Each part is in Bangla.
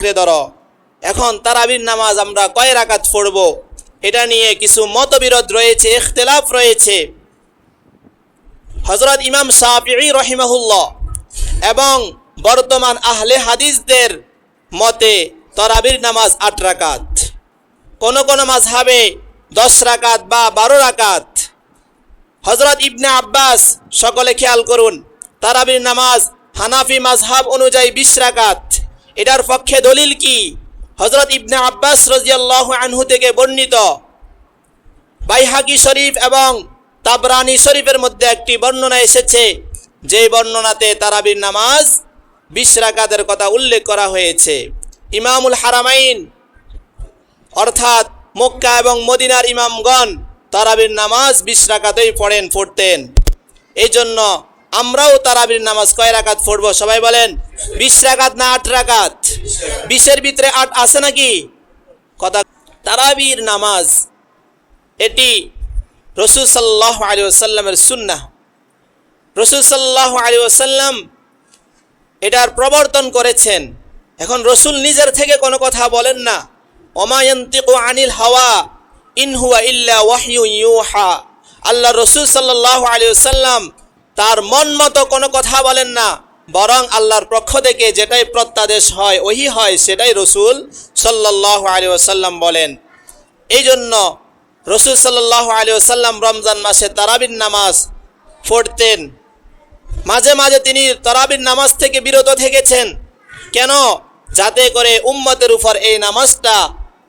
আঁকড়ে ধরো। এখন তারাবির নামাজ আমরা কয় রাকাত পড়ব? এটা নিয়ে কিছু মতবিরোধ রয়েছে, ইখতলাফ রয়েছে। হজরত ইমাম শাফিঈ রহিমাহুল্লাহ এবং বর্তমান আহলে হাদিসদের মতে তরাবির নামাজ আট রাকাত। কোন কোন মাঝহাবে দশ রাকাত বা বারো রাকাত। হজরত ইবনে আব্বাস, সকলে খেয়াল করুন, তারাবির নামাজ হানাফি মাঝহাব অনুযায়ী বিশ রাকাত। এটার পক্ষে দলিল কি? হজরত ইবনে আব্বাস রাজিয়াল্লাহ আনহু থেকে বর্ণিত। বাইহাকি শরীফ এবং তাবরানি শরীফের মধ্যে একটি বর্ণনা এসেছে। যে বর্ণনাতে তারাবির নামাজ বিশ রাকাতের কথা উল্লেখ করা হয়েছে। ইমামুল হারামাইন, অর্থাৎ মক্কা এবং মদিনার ইমামগণ তারাবির নামাজ বিশ রাকাতেই পড়েন, পড়তেন। এই জন্য আমরাও তারাবির নামাজ কয় রাকাত পড়ব? সবাই বলেন, বিশ রাকাত না আট রাকাত? বিশের ভিতরে আট আছে নাকি? কথা তারাবির নামাজ, এটি রসুল সাল্লাহ আলী আসাল্লামের সুন্না রসুল সাল্লাহ আলী আসাল্লাম এটার প্রবর্তন করেছেন। এখন রসুল নিজের থেকে কোনো কথা বলেন না। অমায়ন্তিকু আনিল হাওয়া ইনহুয়া ইল্লা ওয়াহিউ ইউহা। আল্লাহ রসুল সাল্লাহ আলী সাল্লাম তার মন মতো কোনো কথা বলেন না, বরং আল্লাহর পক্ষ থেকে যেটাই প্রত্যাদেশ হয়, ওহি হয়, সেটাই রসুল সাল্লাহ আলী সাল্লাম বলেন। এই জন্য রসুল সাল্লাহ আলী সাল্লাম রমজান মাসে তারাবির নামাজ পড়তেন। মাঝে মাঝে তিনি তরাবির নামাজ থেকে বিরত থেকেছেন। কেন? যাতে করে উম্মতের উপর এই নামাজটা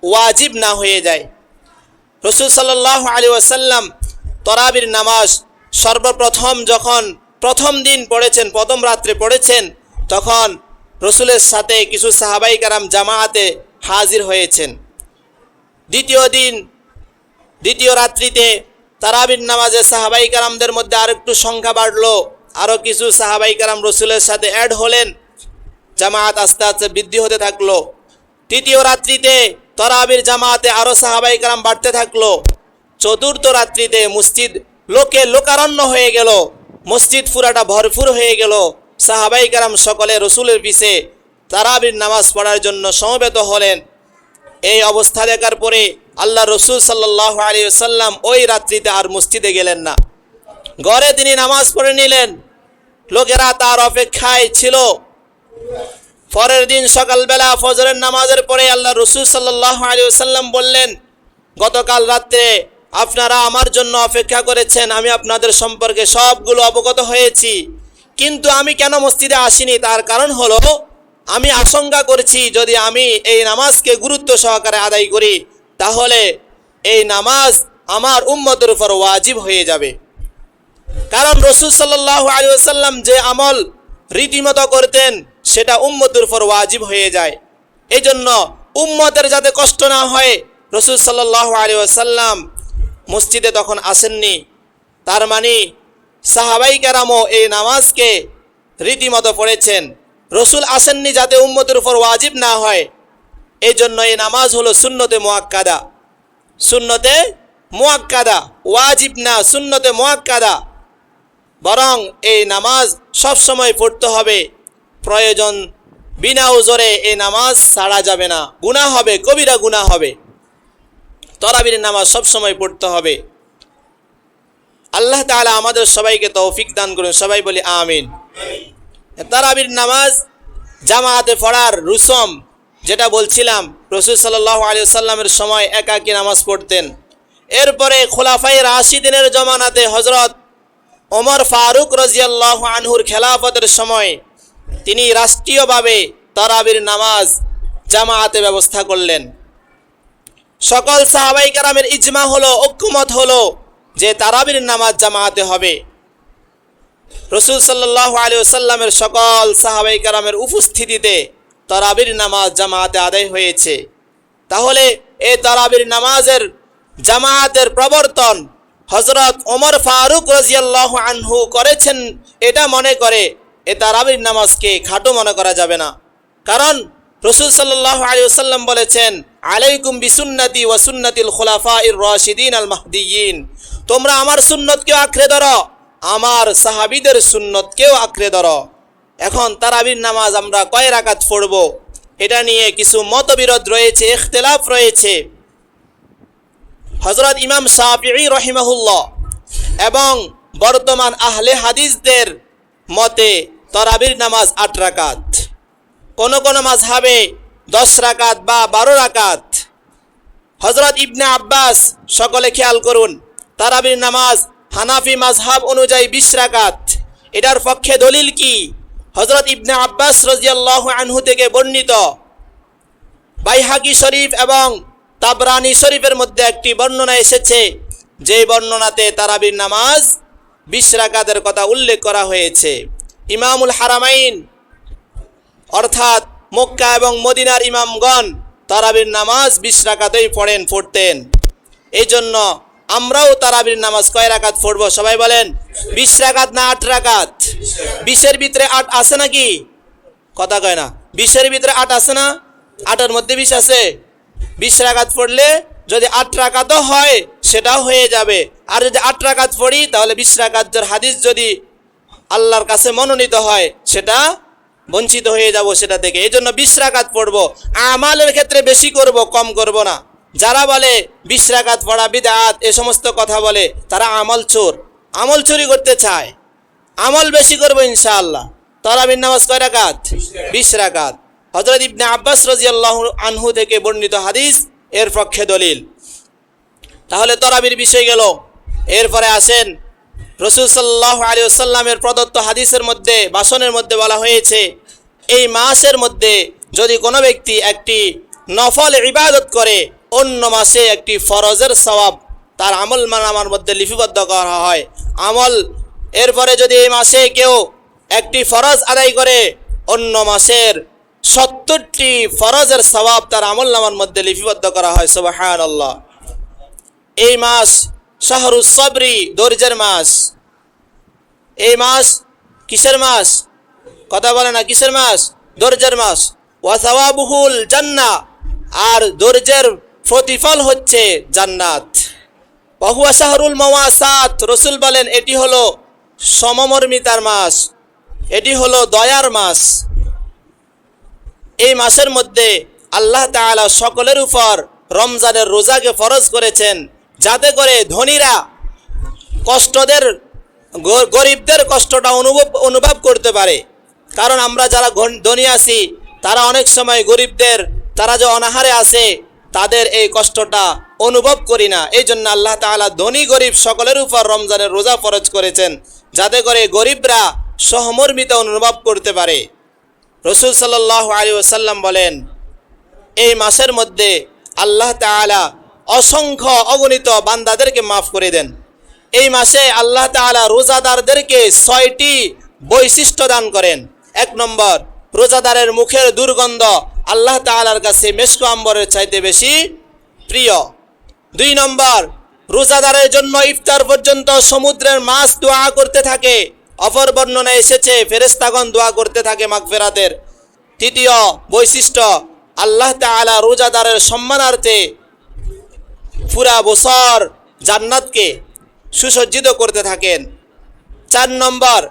ওয়াজিব না হয়ে যায়। রসুল সাল্লাহ আলী ওয়াসাল্লাম তরাবির নামাজ সর্বপ্রথম যখন প্রথম দিন পড়েছেন, প্রথম রাত্রে পড়েছেন, তখন রসুলের সাথে কিছু সাহাবাই কারাম জামায়াতে হাজির হয়েছেন। দ্বিতীয় দিন, দ্বিতীয় রাত্রিতে তারাবির নামাজে সাহাবাই কারামদের মধ্যে আরেকটু সংখ্যা বাড়লো আরও কিছু সাহাবাই কারাম রসুলের সাথে অ্যাড হলেন, জামায়াত আস্তে আস্তে বৃদ্ধি হতে থাকল। তৃতীয় রাত্রিতে তরাবির জামাতে আরও সাহাবাই কারাম বাড়তে থাকল। চতুর্থ রাত্রিতে মসজিদ লোকে লোকারণ্য হয়ে গেল। মসজিদ পুরাটা ভরপুর হয়ে গেল। সাহাবাই কারাম সকলে রসুলের পিছে তারাবির নামাজ পড়ার জন্য সমবেত হলেন। এই অবস্থা দেখার পরে আল্লাহ রসুল সাল্লাহ আলী সাল্লাম ওই রাত্রিতে আর মসজিদে গেলেন না। ঘরে তিনি নামাজ পড়ে নিলেন। লোকেরা তার অপেক্ষায় ছিল। পরের দিন সকালবেলা ফজরের নামাজের পরে আল্লাহ রসুল সাল্লাহ আলী সাল্লাম বললেন, গতকাল রাত্রে আপনারা আমার জন্য অপেক্ষা করেছেন, আমি আপনাদের সম্পর্কে সবগুলো অবগত হয়েছি। কিন্তু আমি কেন মসজিদে আসিনি? তার কারণ হলো, আমি আশঙ্কা করছি যদি আমি এই নামাজকে গুরুত্ব সহকারে আদায় করি, তাহলে এই নামাজ আমার উম্মতের উপর ওয়াজিব হয়ে যাবে। কারণ রসুল সাল্লাহ আলী আসাল্লাম যে আমল রীতিমতো করতেন, সেটা উম্মতের উপর ওয়াজিব হয়ে যায়। এই জন্য উম্মতের যাতে কষ্ট না হয়, রসুল সাল্লাহ আলী আসাল্লাম মসজিদে তখন আসেননি। তার মানে সাহাবাই কেরামও এই নামাজকে রীতিমতো পড়েছেন। রসুল আসেননি যাতে উম্মতের উপর ওয়াজিব না হয়। এই জন্য এই নামাজ হলো শূন্যতে মোয়াক্কাদা শূন্যতে মোয়াক্কাদা ওয়াজিব না শূন্যতে মোয়াক্কাদা বরং এই নামাজ সব সময় পড়তে হবে। প্রয়োজন, বিনা ওজরে এই নামাজ ছাড়া যাবে না। গুণা হবে কবিরা গুণা হবে। তরাবির নামাজ সব সময় পড়তে হবে। আল্লাহ তাআলা আমাদের সবাইকে তৌফিক দান করুন সবাই বলি আমিন। তারাবির নামাজ জামাতে পড়ার রুসম যেটা বলছিলাম রসুল সাল্লাহ আলী সাল্লামের সময় একাকী নামাজ পড়তেন। এরপরে খোলাফাই রাশিদিনের জমানাতে হজরত ওমর ফারুক রাজিয়াল্লাহ আনহুর খেলাফতের সময় তিনি রাষ্ট্রীয়ভাবে তারাবির নামাজ জামাতে ব্যবস্থা করলেন। সকল সাহাবাই কারামের ইজমা হলো, ঐক্যমত হলো যে তারাবির নামাজ জামাতে হবে। রসুল সাল্লাহ আলী সাল্লামের সকল সাহাবাই কারামের উপস্থিতিতে তারাবির নামাজ জামাতে আদায় হয়েছে। তাহলে এই তারাবির নামাজের জামায়াতের প্রবর্তন হজরত ওমর ফারুক রাজিয়াল্লাহ আনহু করেছেন, এটা মনে করে এ তারাবির নামাজকে খাটো মনে করা যাবে না। কারণ রসুল সাল্লাহ আলী সাল্লাম বলেছেন আলাইকুম বিসুন্নতি ওয়াসুন্নতিল খোলাফা ইর রশিদিন আল মাহদিয়িন তোমরা আমার সুন্নতকেও আঁকড়ে ধরো, আমার সাহাবিদের সুন্নতকেও আঁকড়ে ধরো। এখন তারাবির নামাজ আমরা কয় রাকাত পড়ব? এটা নিয়ে কিছু মতবিরোধ রয়েছে, ইখতলাফ রয়েছে। হজরত ইমাম শাফিঈ রহিমাহুল্লাহ এবং বর্তমান আহলে হাদিসদের মতে তরাবির নামাজ আট রাকাত। কোন কোনো মাঝহাবে দশ রাকাত বা বারো রাকাত। হজরত ইবনে আব্বাস সকলে খেয়াল করুন, তারাবির নামাজ হানাফি মাঝহাব অনুযায়ী বিশ রাকাত। এটার পক্ষে দলিল কি? হজরত ইবনে আব্বাস রাজিয়াল্লাহু আনহু থেকে বর্ণিত। বাইহাকি শরীফ এবং তাবরানি শরীফের মধ্যে একটি বর্ণনা এসেছে, যে বর্ণনাতে তারাবির নামাজ বিশ রাকাতের কথা উল্লেখ করা হয়েছে। ইমামুল হারামাইন, অর্থাৎ মক্কা এবং মদিনার ইমামগণ তারাবির নামাজ বিশ রাকাতেই পড়েন, পড়তেন। এই জন্য আমরাও তারাবির নামাজ কয় রাকাত পড়ব? সবাই বলেন, বিশ রাকাত না আট রাকাত? বিশের ভিতরে আট আছে নাকি? কথা কয় না। বিশের ভিতরে আট আছে না? আটের মধ্যে বিশ আছে। বিশ রাকাত পড়লে যদি আট রাকাতও হয়, সেটাও হয়ে যাবে। আর যদি আট রাকাত পড়ি, তাহলে বিশ রাকাতের হাদিস যদি আল্লাহর কাছে মনোনীত হয়, সেটা বঞ্চিত হয়ে যাব সেটা থেকে এই জন্য বিশ রাকাত পড়ব। আমালের ক্ষেত্রে বেশি করব, কম করব না। যারা বলে বিশ রাকাত পড়া বিদাত, এ সমস্ত কথা বলে, তারা আমল চোর। আমল চুরি করতে চায়। আমল বেশি করব ইনশাআল্লাহ। তরাবির নামাজ কয় রাকাত? বিশ হজরত ইবনে আব্বাস রাজিয়াল্লাহ আনহু থেকে বর্ণিত হাদিস, এর পক্ষে দলিল। তাহলে তরাবির বিষয় গেল। এরপরে আসেন রসুল সাল্লাহ আলী সাল্লামের প্রদত্ত হাদিসের মধ্যে, বাসনের মধ্যে বলা হয়েছে, এই মাসের মধ্যে যদি কোনো ব্যক্তি একটি নফল ইবাদত করে, অন্য মাসে একটি ফরজের সওয়াব তার আমল মানামার মধ্যে লিপিবদ্ধ করা হয়। আমল, এরপরে যদি এই মাসে কেউ একটি ফরজ আদায় করে, অন্য মাসের সত্তরটি ফরজের সওয়াব তার আমল নামার মধ্যে লিপিবদ্ধ করা হয়। আল্লাহ এই মাস শাহরুস সবরি ধৈর্যের মাস এই মাস কিসের মাস কথা বলে না, কিসের মাস ধৈর্যের মাস ওয়াসাওয়াবুহুল জান্না। আর ধৈর্যের প্রতিফল হচ্ছে জান্নাত। বহুয়া শাহরুল মাওয়াসাত। রসুল বলেন, এটি হলো সমমর্মিতার মাস এটি হলো দয়ার মাস এই মাসের মধ্যে আল্লাহ তাআলা সকলের উপর রমজানের রোজাকে ফরজ করেছেন। যাতে করে ধনীরা কষ্টদের গরিবদের কষ্টটা অনুভব অনুভব করতে পারে। কারণ আমরা যারা ধনী আছি, তারা অনেক সময় গরিবদের, তারা যে অনাহারে আছে, তাদের এই কষ্টটা অনুভব করি না। এই জন্য আল্লাহ তাআলা ধনী, গরিব সকলের উপর রমজানের রোজা ফরজ করেছেন, যাতে করে গরিবরা সহমর্মিতা অনুভব করতে পারে। রসুল সাল্লাহ আলী ওসাল্লাম বলেন, এই মাসের মধ্যে আল্লাহ তাআলা অসংখ্য অগণিত বান্দাদেরকে মাফ করে দেন। এই মাসে আল্লাহ তাআলা রোজাদারদেরকে ছয়টি বৈশিষ্ট্য দান করেন। এক নম্বর, রোজাদারের মুখের দুর্গন্ধ আল্লাহ তাআলার কাছে মেশকো আম্বরের চাইতে বেশি প্রিয়। দুই নম্বর, রোজাদারের জন্য ইফতার পর্যন্ত সমুদ্রের মাছ দোয়া করতে থাকে। অপর বর্ণনা এসেছে ফেরেস্তাগণ দোয়া করতে থাকে মাগফেরাতের। তৃতীয় বৈশিষ্ট্য, আল্লাহ তাআলা রোজাদারের সম্মানার্থে পুরা বছর জান্নাতকে সুসজ্জিত করতে থাকেন। চার নম্বর,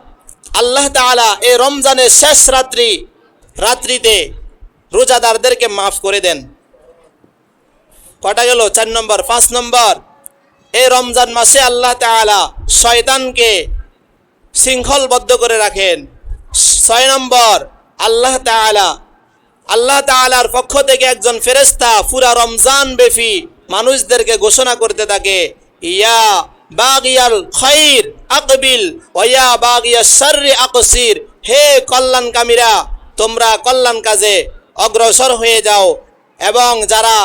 আল্লাহ তাআলা এ রমজানের শেষ রাত্রি, রাত্রিতে রোজাদারদেরকে মাফ করে দেন। কটা গেল? চার নম্বর। পাঁচ নম্বর, এই রমজান মাসে আল্লাহ তাআলা শয়তানকে শৃঙ্খলবদ্ধ করে রাখেন। ছয় নম্বর, আল্লাহ তাআলা, আল্লাহ তাআলার পক্ষ থেকে একজন ফেরেস্তা পুরা রমজান বেফি মানুষদেরকে ঘোষণা করতে থাকে, ইয়া বাগিয়াল খৈর আকবিল, ওয়া বাগিয়া শাররি আকসির, হে কল্যাণকামীরা, তোমরা কল্যাণ কাজে অগ্রসর হয়ে যাও এবং যারা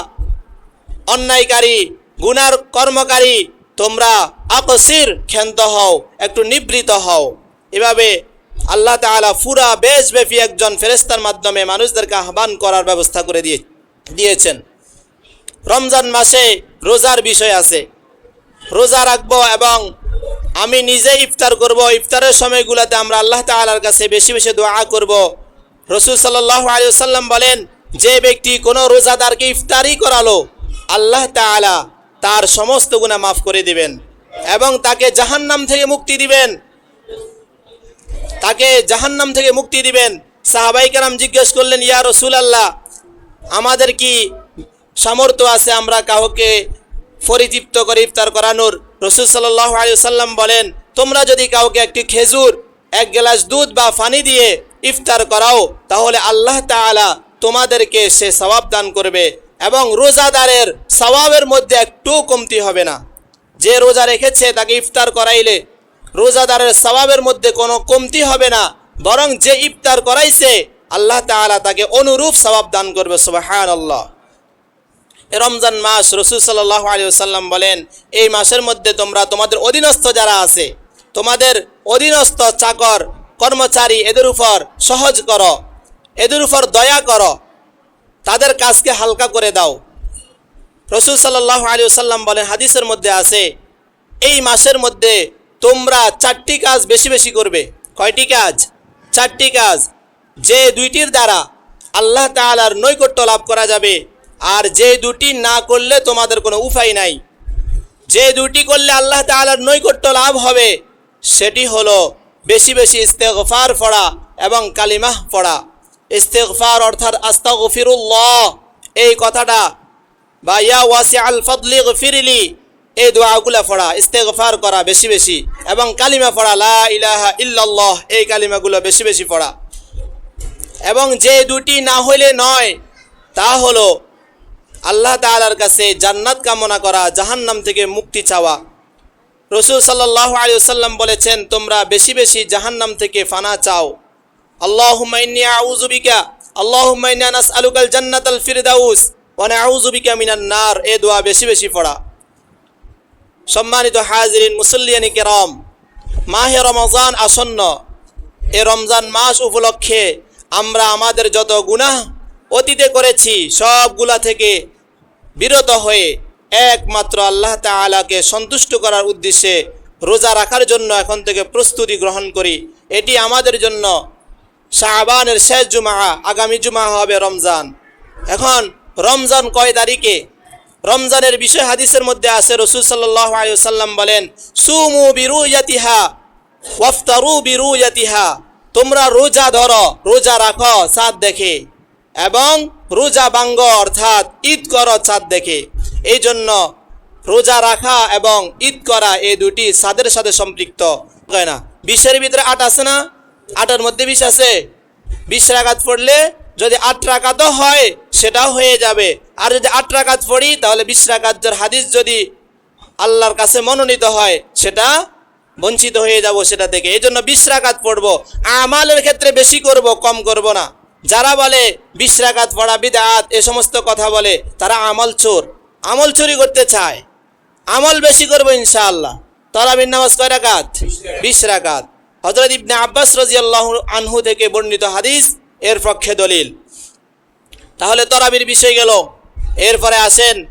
অন্যায়কারী, গুনার কর্মকারী, তোমরা আকসির ক্ষান্ত হও, একটু নিবৃত হও। এভাবে আল্লাহ তাআলা পুরা বেশব্যাপী একজন ফেরেস্তার মাধ্যমে মানুষদেরকে আহ্বান করার ব্যবস্থা করে দিয়ে দিয়েছেন। রমজান মাসে রোজার বিষয় আছে। রোজা রাখব এবং আমি নিজে ইফতার করব। ইফতারের সময়গুলোতে আমরা আল্লাহ তাআলার কাছে বেশি বেশি দোয়া করব। রসুল সাল্লাহ আলী সাল্লাম বলেন, যে ব্যক্তি কোনো রোজাদারকে ইফতারি করালো, আল্লাহ তাআলা তার সমস্ত গুণা মাফ করে দিবেন এবং তাকে জাহান্নাম থেকে মুক্তি দিবেন। তাকে জাহান্নাম থেকে মুক্তি দিবেন। সাহাবাই কারাম জিজ্ঞেস করলেন, ইয়া রসুল আল্লাহ আমাদের কি সামর্থ্য আছে, আমরা কাউকে পরিতৃপ্ত করে ইফতার করানোর। রসুল সাল্লাহ আলী সাল্লাম বলেন, তোমরা যদি কাউকে একটি খেজুর, এক গ্লাস দুধ বা পানি দিয়ে ইফতার করাও, তাহলে আল্লাহ তাআলা তোমাদেরকে সে সওয়াব দান করবে এবং রোজাদারের সওয়াবের মধ্যে একটু কমতি হবে না। যে রোজা রেখেছে, তাকে ইফতার করাইলে রোজাদারের সওয়াবের মধ্যে কোনো কমতি হবে না, বরং যে ইফতার করাইছে, আল্লাহ তাআলা তাকে অনুরূপ সওয়াব দান করবে সুবাহান আল্লাহ রমজান মাস রসুল সাল্লাহ আলী সাল্লাম বলেন, এই মাসের মধ্যে তোমরা তোমাদের অধীনস্থ যারা আছে, তোমাদের অধীনস্থ চাকর, কর্মচারী এদের উপর সহজ করো, এদের উপর দয়া করো, তাদের কাজকে হালকা করে দাও। রসুল সাল্লাহ আলী সাল্লাম বলেন, হাদিসের মধ্যে আছে, এই মাসের মধ্যে তোমরা চারটি কাজ বেশি বেশি করবে। কয়টি কাজ? চারটি কাজ। যে দুইটির দ্বারা আল্লাহ তাআলার নৈকট্য লাভ করা যাবে আর যে দুটি না করলে তোমাদের কোনো উপায় নাই। যে দুটি করলে আল্লাহ তাআলার নৈকট্য লাভ হবে, সেটি হলো বেশি বেশি ইস্তেগফার পড়া এবং কালিমাহ পড়া। ইস্তেগফার অর্থাৎ আস্তাগফিরুল্লাহ, এই কথাটা, বা ইয়া ওয়াসি আল ফদলি ফিরিলি এই দোয়াগুলা পড়া, ইস্তেগফার করা বেশি বেশি এবং কালিমা পড়া, লা ইলাহা ইল্লাল্লাহ এই কালিমাগুলো বেশি বেশি পড়া। এবং যে দুটি না হইলে নয়, তা হলো আল্লাহ তালার কাছে জান্নাত কামনা করা, জাহান্নাম থেকে মুক্তি চাওয়া। রসুল সাল্লাহ আলী সাল্লাম বলেছেন, তোমরা বেশি বেশি জাহান্নাম থেকে ফানা চাও। আল্লাহ আউজুবিকা আল্লাহ নাস আলুকাল জান্নাত আল ফিরদাউস ওয়ানা আউজুবিকা মিনান নার। এ দোয়া বেশি বেশি পড়া। সম্মানিত হাজরিন, মুসল্লিয়ানি কেরম, মাহে রমজান আসন্ন। এ রমজান মাস উপলক্ষে আমরা আমাদের যত গুনাহ অতীতে করেছি, সবগুলা থেকে বিরত হয়ে একমাত্র আল্লাহ তাআলাকে সন্তুষ্ট করার উদ্দেশ্যে রোজা রাখার জন্য এখন থেকে প্রস্তুতি গ্রহণ করি। এটি আমাদের জন্য শাহবানের শেষ জুমা আগামী জুমা হবে রমজান। এখন রমজান কয় তারিখে? রমজানের বিষয় হাদিসের মধ্যে আছে, রসুল আলিয়াল্লাম বলেন, সুমু বিরু ইয়াতিহা ওয়াফতারু বিরু ইয়াতিহা তোমরা রোজা ধরো, রোজা রাখো চাঁদ দেখে। এবং রোজা বাঙ্গ অর্থাৎ ঈদ করো চাঁদ দেখে। এই জন্য রোজা রাখা এবং ঈদ করা এই দুটি চাঁদের সাথে সম্পৃক্ত হয় না? বিশ্বের ভিতরে আট আছে না? আটের মধ্যে বিষ আছে? বিশ রাকাত পড়লে যদি আট রাকাতও হয়, সেটাও হয়ে যাবে। আর যদি আট রাকাত পড়ি, তাহলে বিশ রাকাতের হাদিস যদি আল্লাহর কাছে মনোনীত হয়, সেটা বঞ্চিত হয়ে যাব সেটা থেকে এই জন্য বিশ রাকাত পড়ব। আমালের ক্ষেত্রে বেশি করব, কম করব না। যারা বলে বিশ রাকাত পড়া বিদাত, এ সমস্ত কথা বলে, তারা আমল চোর। আমল চুরি করতে চায়। আমল বেশি করব ইনশাআল্লাহ। তারাবির নামাজ কয় রাকাত? বিশ হজরত ইবনে আব্বাস রাজিয়াল্লাহ আনহু থেকে বর্ণিত হাদিস, এর পক্ষে দলিল। তাহলে তরাবির বিষয় গেল। এরপরে আসেন,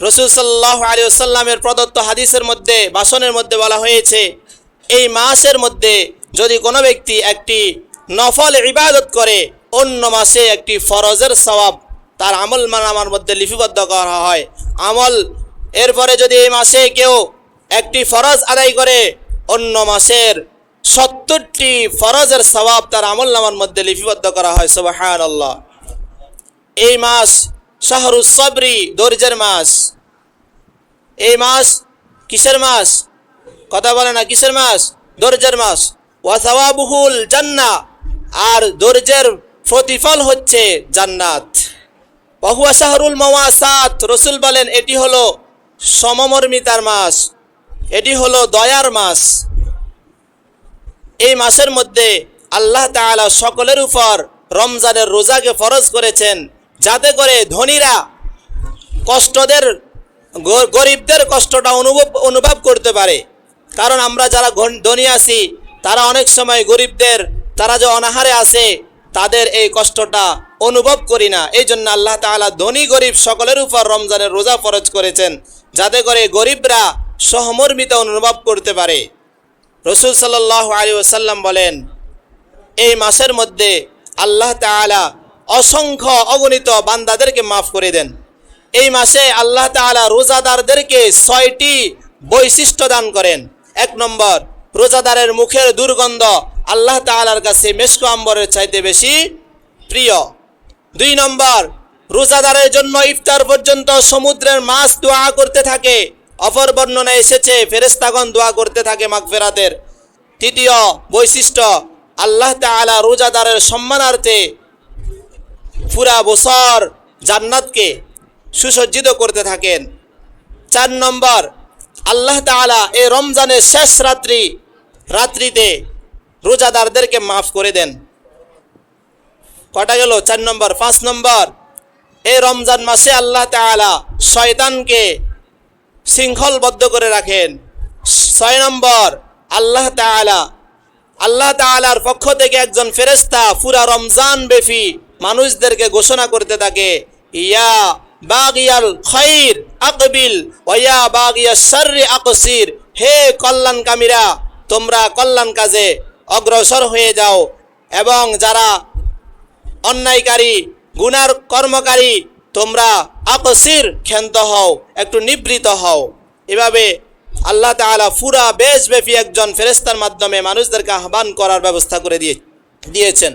রসুল সাল্লাহ আলী সাল্লামের প্রদত্ত হাদিসের মধ্যে, বাসনের মধ্যে বলা হয়েছে, এই মাসের মধ্যে যদি কোনো ব্যক্তি একটি নফল ইবাদত করে অন্য মাসে একটি ফরজের সওয়াব তার আমল মানামার মধ্যে লিপিবদ্ধ করা হয়। আমল, এরপরে যদি এই মাসে কেউ একটি ফরজ আদায় করে, অন্য মাসের সত্তরটি ফরজের সওয়াব তার আমল নামার মধ্যে লিপিবদ্ধ করা হয় সুবাহান আল্লাহ এই মাস শাহরুস সবরি দর্জের মাস। এই মাস কিসের মাস? কথা বলে না, কিসের মাস? দর্জের মাস। ওয়াসাওয়াবুহুল জান্না আর দর্জের প্রতিফল হচ্ছে জান্নাত। বহুয়া শাহরুল মাওয়াসাত। রসুল বলেন, এটি হলো সমমর্মিতার মাস। এটি হলো দয়ার মাস। এই মাসের মধ্যে আল্লাহ তাআলা সকলের উপর রমজানের রোজাকে ফরজ করেছেন, যাতে করে ধনীরা কষ্টদের গরিবদের কষ্টটা অনুভব অনুভব করতে পারে। কারণ আমরা যারা ধনী আছি, তারা অনেক সময় গরিবদের, তারা যে অনাহারে আছে তাদের এই কষ্টটা অনুভব করি না। এই জন্য আল্লাহ তাআলা ধনী গরিব সকলের উপর রমজানের রোজা ফরজ করেছেন, যাতে করে গরিবরা সহমর্মিতা অনুভব করতে পারে। রসুল সাল্লাহ আলী ওসাল্লাম বলেন, এই মাসের মধ্যে আল্লাহ তাআলা অসংখ্য অগণিত বান্দাদেরকে মাফ করে দেন। এই মাসে আল্লাহ তাআলা রোজাদারদেরকে ছয়টি বৈশিষ্ট্য দান করেন। এক নম্বর, রোজাদারের মুখের দুর্গন্ধ আল্লাহ তাআলার কাছে মেশকো আম্বরের চাইতে বেশি প্রিয়। দুই নম্বর, রোজাদারের জন্য ইফতার পর্যন্ত সমুদ্রের মাছ দোয়া করতে থাকে। অপর বর্ণনা এসেছে ফেরেস্তাগণ দোয়া করতে থাকে মাগফেরাতের। তৃতীয় বৈশিষ্ট্য, আল্লাহ তাআলা রোজাদারের সম্মানার্থে পুরা বছর জান্নাতকে সুসজ্জিত করতে থাকেন। চার নম্বর, আল্লাহ তাআলা এ রমজানের শেষ রাত্রি, রাত্রিতে রোজাদারদেরকে মাফ করে দেন। কটা গেল চার নম্বর, পাঁচ নম্বর। এই রমজান মাসে আল্লাহ তাআলা শয়তানকে শৃঙ্খলবদ্ধ করে রাখেন। ছয় নম্বর, আল্লাহ তাআলা, আল্লাহ তাআলার পক্ষ থেকে একজন ফেরেস্তা পুরা রমজান বেফি মানুষদেরকে ঘোষণা করতে থাকে, ইয়া বাগিয়াল খৈর আকবিল ওয়া বাগিয়া শর্রি আকসির, হে কল্যাণকামীরা, তোমরা কল্যাণ কাজে অগ্রসর হয়ে যাও এবং যারা অন্যায়কারী, গুনার কর্মকারী, তোমরা আকসির ক্ষান্ত হও, একটু নিবৃত হও। এভাবে আল্লাহ তাআলা পুরা বেশব্যাপী একজন ফেরেস্তার মাধ্যমে মানুষদেরকে আহ্বান করার ব্যবস্থা করে দিয়ে, দিয়েছেন।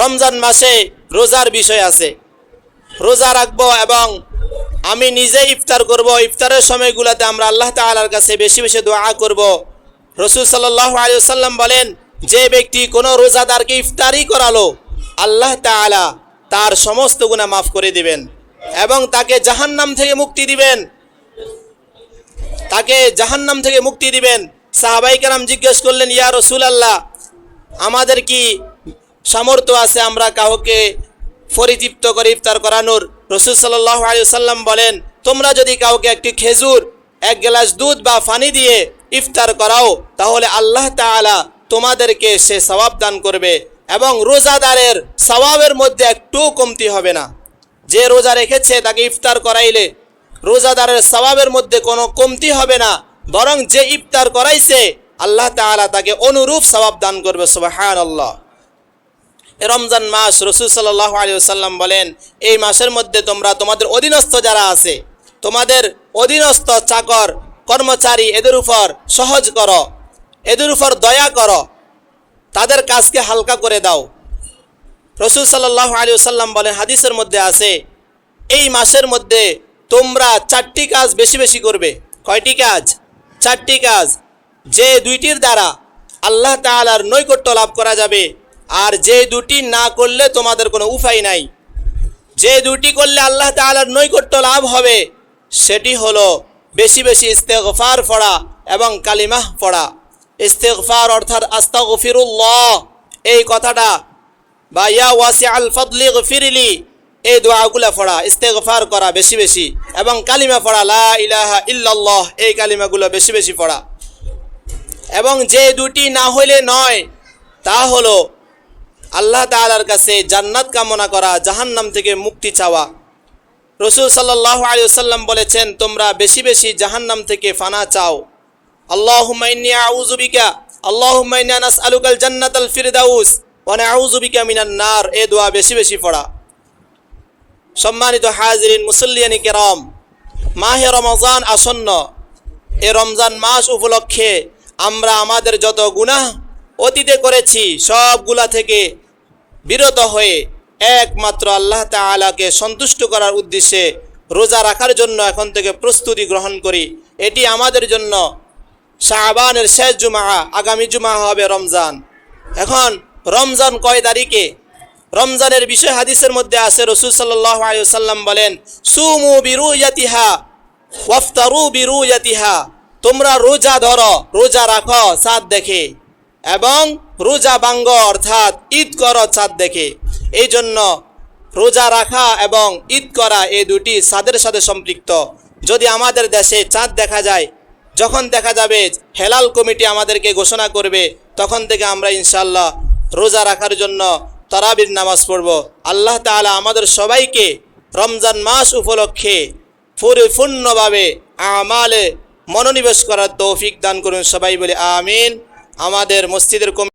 রমজান মাসে রোজার বিষয় আছে। রোজা রাখব এবং আমি নিজে ইফতার করব, ইফতারের সময়গুলোতে আমরা আল্লাহ তাআলার কাছে বেশি বেশি দোয়া করব। রসুল সাল্লাহ আলিয়াল্লাম বলেন, যে ব্যক্তি কোনো রোজাদারকে ইফতারি করালো, আল্লাহ তাআলা তার সমস্ত গুণা মাফ করে দিবেন এবং তাকে জাহান্নাম থেকে মুক্তি দিবেন। তাকে জাহান্নাম থেকে মুক্তি দিবেন। সাহাবাই কারাম জিজ্ঞেস করলেন, ইয়া রসুল আল্লাহ আমাদের কি সামর্থ্য আছে আমরা কাউকে পরিতৃপ্ত করে ইফতার করানোর? রসুল সাল্লাহ আলিয়াল্লাম বলেন, তোমরা যদি কাউকে একটি খেজুর, এক গ্লাস দুধ বা পানি দিয়ে ইফতার করাও, তাহলে আল্লাহ তাআলা তোমাদেরকে সে সওয়াব দান করবে এবং রোজাদারের সওয়াবের মধ্যে একটু কমতি হবে না। যে রোজা রেখেছে তাকে ইফতার করাইলে রোজাদারের সওয়াবের মধ্যে কোনো কমতি হবে না, বরং যে ইফতার করাইছে, আল্লাহ তাআলা তাকে অনুরূপ সওয়াব দান করবে, সুবহানাল্লাহ। এ রমজান মাস রসুল সাল্লাহ আলিয়াল্লাম বলেন, এই মাসের মধ্যে তোমরা তোমাদের অধীনস্থ যারা আছে, তোমাদের অধীনস্থ চাকর কর্মচারী এদের উপর সহজ করো, এদের উপর দয়া করো, তাদের কাজকে হালকা করে দাও। রসুল সাল্লাহ আলিয়াল্লাম বলেন, হাদিসের মধ্যে আছে, এই মাসের মধ্যে তোমরা চারটি কাজ বেশি বেশি করবে। কয়টি কাজ? চারটি কাজ। যে দুইটির দ্বারা আল্লাহ তাআলার নৈকট্য লাভ করা যাবে, আর যে দুটি না করলে তোমাদের কোনো উপায় নাই। যে দুটি করলে আল্লাহ তাআলার নৈকট্য লাভ হবে, সেটি হলো বেশি বেশি ইস্তেগফার পড়া এবং কালিমাহ পড়া। ইস্তেগফার অর্থাৎ আস্তাগফিরুল্লাহ। এই কথাটা বা ইয়া ওয়াসি আল ফদলি ফিরিলি এই দোয়াগুলা পড়া, ইস্তেগফার করা বেশি বেশি এবং কালিমা পড়া, লা ইলাহা ইল্লাল্লাহ এই কালিমাগুলো বেশি বেশি পড়া। এবং যে দুটি না হইলে নয়, তা হলো আল্লাহ তাআলার কাছে জান্নাত কামনা করা, জাহান্নাম থেকে মুক্তি চাওয়া। রসুল সাল্লাহ আলিয়াল্লাম বলেছেন, তোমরা বেশি বেশি জাহান্নাম থেকে ফানা চাও। আল্লাহ আউজুবিকা আল্লাহ নাস আলুকাল জান্নাত আল ফিরদাউস ওয়ানে আউজুবিকা মিনান নার। এ দোয়া বেশি বেশি পড়া। সম্মানিত হাজরিন, মুসল্লিয়ানি কেরম, মাহে রমজান আসন্ন। এ রমজান মাস উপলক্ষে আমরা আমাদের যত গুনাহ অতীতে করেছি, সবগুলা থেকে বিরত হয়ে একমাত্র আল্লাহ তাআলাকে সন্তুষ্ট করার উদ্দেশ্যে রোজা রাখার জন্য এখন থেকে প্রস্তুতি গ্রহণ করি। এটি আমাদের জন্য শাহবানের শেষ জুমা আগামী জুমা হবে রমজান। এখন রমজান কয় তারিখে? রমজানের বিষয় হাদিসের মধ্যে আছে, রসুল আলিয়াল্লাম বলেন, সুমু বিরু ইয়াতিহা ওয়াফতারু বিরু ইয়াতিহা তোমরা রোজা ধরো, রোজা রাখো চাঁদ দেখে। এবং রোজা বাঙ্গ অর্থাৎ ঈদ করো চাঁদ দেখে। এই জন্য রোজা রাখা এবং ঈদ করা এই দুটি চাঁদের সাথে সম্পৃক্ত। যদি আমাদের দেশে চাঁদ দেখা যায়, যখন দেখা যাবে হেলাল কমিটি আমাদেরকে ঘোষণা করবে, তখন থেকে আমরা ইনশাল্লাহ রোজা রাখার জন্য তারাবির নামাজ পড়ব। আল্লাহ তাআলা আমাদের সবাইকে রমজান মাস উপলক্ষে পরিপূর্ণভাবে আমালে মনোনিবেশ করার তৌফিক দান করুন সবাই বলে আমিন। আমাদের মসজিদের কমি